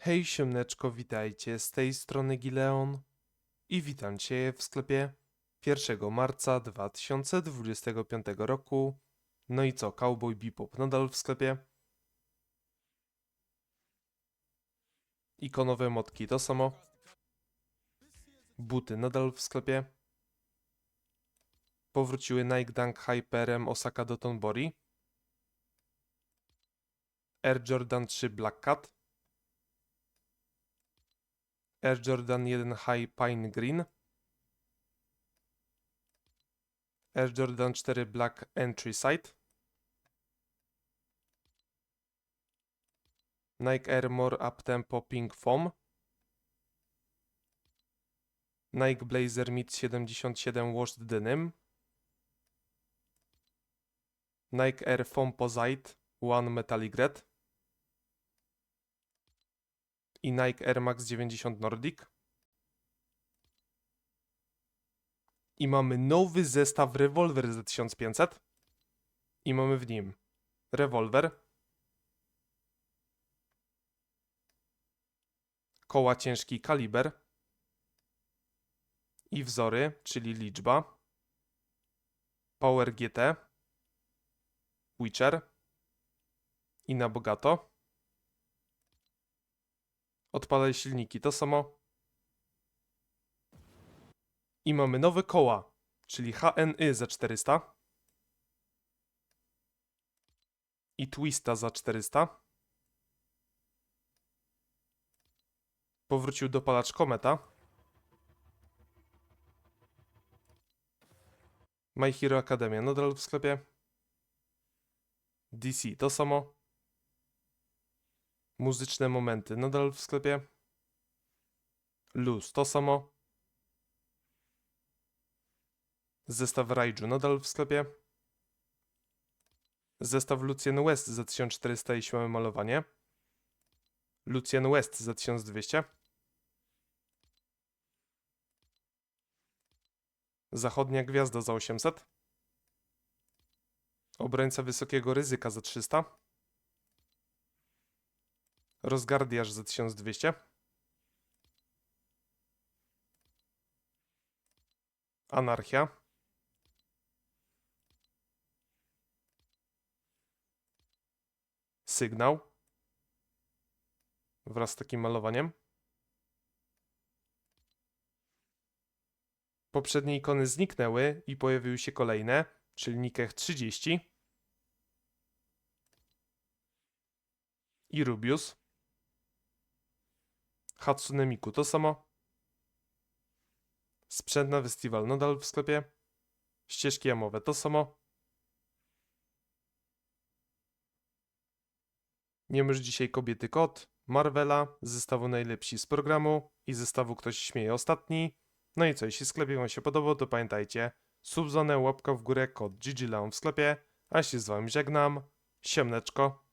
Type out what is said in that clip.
Hej siemneczko, witajcie, z tej strony Gileon i witam Cię w sklepie 1 marca 2025 roku. No i co, Cowboy Bebop nadal w sklepie? Ikonowe motki to samo. Buty nadal w sklepie. Powróciły Nike Dunk Hyperem Osaka Dotonbori. Air Jordan 3 Black Cat. Air Jordan 1 High Pine Green, Air Jordan 4 Black Entry Sight, Nike Air More Uptempo Pink Foam, Nike Blazer Mid 77 Washed Denim, Nike Air Foamposite One Metallic Red, i Nike Air Max 90 Nordic. I mamy nowy zestaw rewolwer za 1500. I mamy w nim rewolwer, koła ciężki kaliber i wzory, czyli liczba, Power GT, Witcher i na bogato. Odpalaj silniki, to samo. I mamy nowe koła, czyli HNY za 400 i Twista za 400. Powrócił dopalacz Kometa. My Hero Academia nadal w sklepie. DC to samo. Muzyczne momenty nadal w sklepie. Luz to samo. Zestaw Raiju nadal w sklepie. Zestaw Lucien West za 1400 jeśli mamy malowanie. Lucien West za 1200. Zachodnia Gwiazda za 800. Obrońca Wysokiego Ryzyka za 300. Rozgardiasz za 1200. Anarchia. Sygnał. Wraz z takim malowaniem. Poprzednie ikony zniknęły i pojawiły się kolejne, czyli Nikech 30 i Rubius. Hatsune Miku to samo. Sprzęt na festiwal nadal w sklepie. Ścieżki jamowe to samo. Nie już dzisiaj kobiety kot, Marvela, zestawu najlepsi z programu i zestawu ktoś śmieje ostatni. No i co, jeśli sklepie wam się podobał, to pamiętajcie, subzonę, łapka w górę, kod GG Leon w sklepie, a się z wami żegnam, siemneczko.